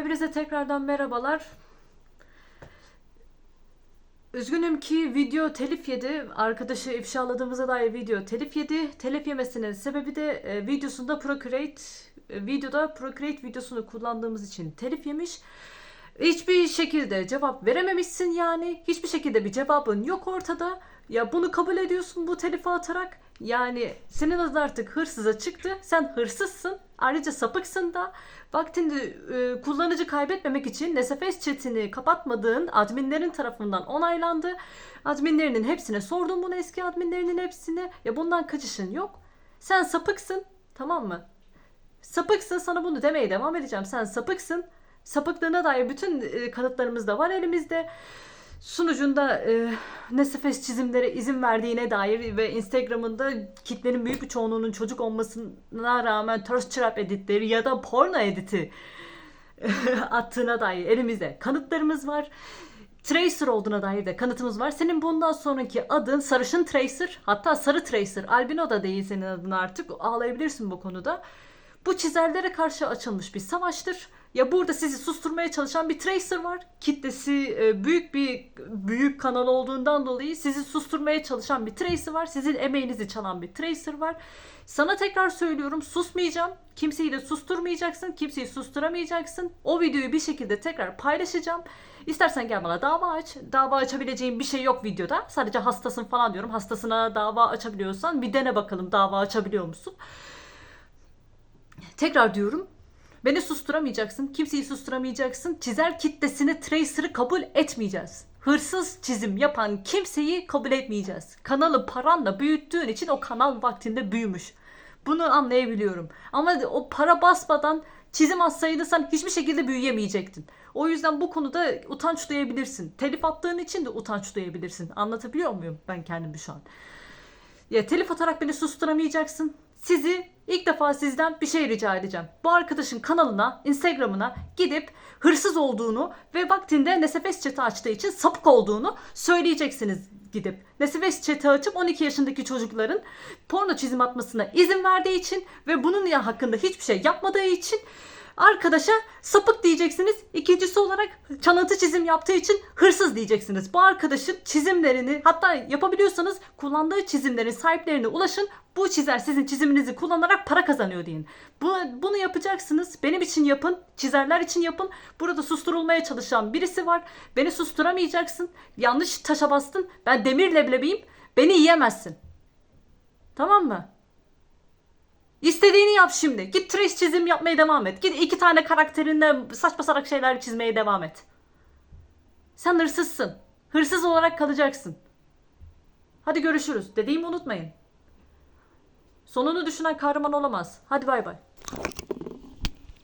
Hepinize tekrardan merhabalar. Üzgünüm ki video telif yedi. Arkadaşı ifşaladığımıza dair video telif yedi. Telif yemesinin sebebi de e, videosunda Procreate e, videoda Procreate videosunu kullandığımız için telif yemiş. Hiçbir şekilde cevap verememişsin yani. Hiçbir şekilde bir cevabın yok ortada. Ya bunu kabul ediyorsun bu telifi atarak. Yani senin adın artık hırsıza çıktı. Sen hırsızsın. Ayrıca sapıksın da. Vaktinde e, kullanıcı kaybetmemek için NSFS chatini kapatmadığın adminlerin tarafından onaylandı. Adminlerinin hepsine sordum bunu eski adminlerinin hepsine. Ya bundan kaçışın yok. Sen sapıksın. Tamam mı? Sapıksın sana bunu demeye devam edeceğim. Sen sapıksın. Sapıklığına dair bütün e, kanıtlarımız da var elimizde. Sunucunda e, nesefes çizimlere izin verdiğine dair ve Instagram'ında kitlenin büyük bir çoğunluğunun çocuk olmasına rağmen thirst trap editleri ya da porno editi attığına dair elimizde kanıtlarımız var. Tracer olduğuna dair de kanıtımız var. Senin bundan sonraki adın sarışın Tracer hatta sarı Tracer. Albino da değil senin adın artık. Ağlayabilirsin bu konuda. Bu çizerlere karşı açılmış bir savaştır. Ya burada sizi susturmaya çalışan bir Tracer var. Kitlesi e, büyük bir büyük kanal olduğundan dolayı sizi susturmaya çalışan bir Tracer var. Sizin emeğinizi çalan bir Tracer var. Sana tekrar söylüyorum susmayacağım. Kimseyi de susturmayacaksın. Kimseyi susturamayacaksın. O videoyu bir şekilde tekrar paylaşacağım. İstersen gel bana dava aç. Dava açabileceğin bir şey yok videoda. Sadece hastasın falan diyorum. Hastasına dava açabiliyorsan bir dene bakalım dava açabiliyor musun? Tekrar diyorum. Beni susturamayacaksın. Kimseyi susturamayacaksın. Çizer kitlesini Tracer'ı kabul etmeyeceğiz. Hırsız çizim yapan kimseyi kabul etmeyeceğiz. Kanalı paranla büyüttüğün için o kanal vaktinde büyümüş. Bunu anlayabiliyorum. Ama o para basmadan çizim atsaydın sen hiçbir şekilde büyüyemeyecektin. O yüzden bu konuda utanç duyabilirsin. Telif attığın için de utanç duyabilirsin. Anlatabiliyor muyum ben kendimi şu an? Ya telif atarak beni susturamayacaksın. Sizi ilk defa sizden bir şey rica edeceğim. Bu arkadaşın kanalına, Instagram'ına gidip hırsız olduğunu ve vaktinde Nesefes chat'i açtığı için sapık olduğunu söyleyeceksiniz gidip. Nesefes chat'i açıp 12 yaşındaki çocukların porno çizim atmasına izin verdiği için ve bunun hakkında hiçbir şey yapmadığı için Arkadaşa sapık diyeceksiniz. İkincisi olarak çalıntı çizim yaptığı için hırsız diyeceksiniz. Bu arkadaşın çizimlerini hatta yapabiliyorsanız kullandığı çizimlerin sahiplerine ulaşın. Bu çizer sizin çiziminizi kullanarak para kazanıyor deyin. Bu, bunu yapacaksınız. Benim için yapın. Çizerler için yapın. Burada susturulmaya çalışan birisi var. Beni susturamayacaksın. Yanlış taşa bastın. Ben demir leblebiyim. Beni yiyemezsin. Tamam mı? İstediğini yap şimdi. Git trace çizim yapmaya devam et. Git iki tane karakterinde saçma salak şeyler çizmeye devam et. Sen hırsızsın. Hırsız olarak kalacaksın. Hadi görüşürüz. Dediğimi unutmayın. Sonunu düşünen kahraman olamaz. Hadi bay bay.